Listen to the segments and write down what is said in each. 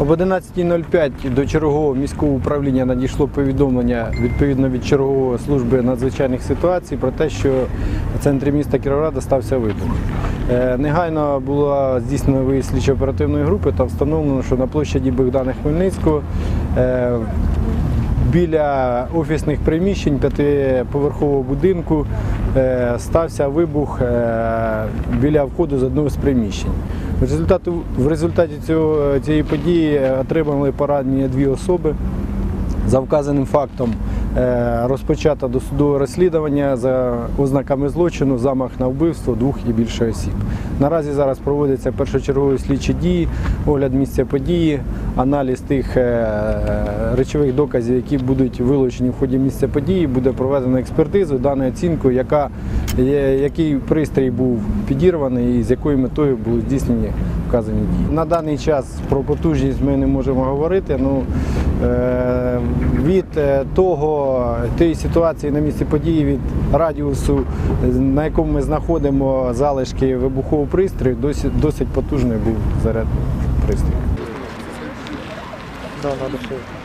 Об 11.05 до чергового міського управління надійшло повідомлення відповідно від чергової служби надзвичайних ситуацій про те, що в центрі міста Кіровограда стався вибух. Е, Негайно була здійснена виїзд слідчо-оперативної групи та встановлено, що на площаді Богдана Хмельницького е, біля офісних приміщень п'ятиповерхового будинку е, стався вибух біля входу з одного з приміщень. В результаті, цього, цієї події отримали поранення дві особи. За вказаним фактом е, розпочато досудове розслідування за ознаками злочину, замах на вбивство двох і більше осіб. Наразі зараз проводяться першочергові слідчі дії, огляд місця події, аналіз тих е, речових доказів, які будуть вилучені в ході місця події, буде проведена експертизу, дана оцінку, яка, який пристрій був підірваний і з якою метою були здійснені вказані дії. На даний час про потужність ми не можемо говорити. Ну, е, від е, того, тієї ситуації на місці події, від радіусу, е, на якому ми знаходимо залишки вибухового пристрою, досить, досить потужний був заряд пристрою. Да, надо все.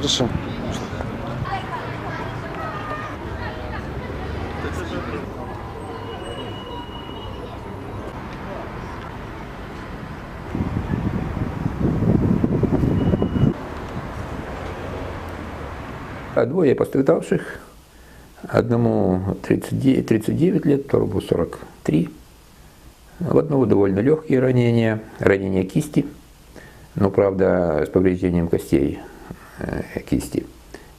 Хорошо. А двое пострадавших. Одному 39, 39 лет, второму 43. У одного довольно легкие ранения, ранение кисти, но, правда, с повреждением костей кисти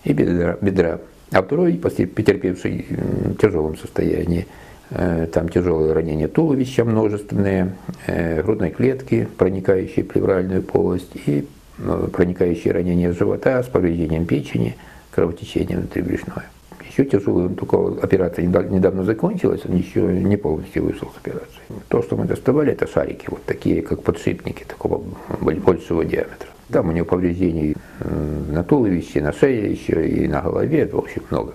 и бедра. бедра. А второй, после- потерпевший в тяжелом состоянии, э, там тяжелые ранения туловища множественные, э, грудной клетки, проникающие в плевральную полость и э, проникающие ранения живота с повреждением печени, кровотечением внутрибрюшное. Еще тяжелая, только операция недав- недавно закончилась, он еще не полностью вышел с операции. То, что мы доставали, это шарики, вот такие, как подшипники, такого большего диаметра. Там у него повреждений на туловище, на шее еще и на голове, в общем, много.